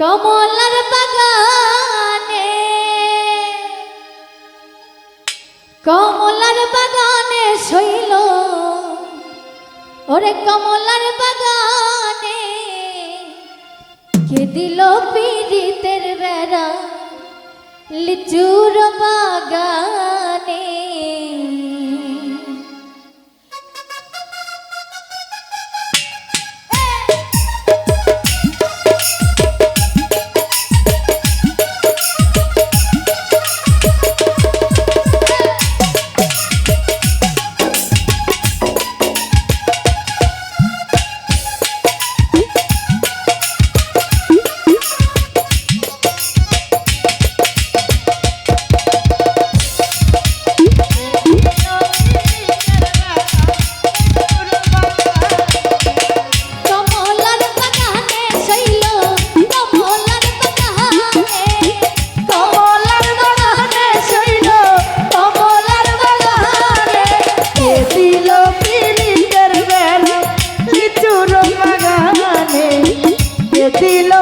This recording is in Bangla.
কমলার বাগানে কমলার বাগানে শৈল। ওরে কমলার বাগানে কে দিল পীড়িতের বেড়া লিচুর বাগানে? ছিল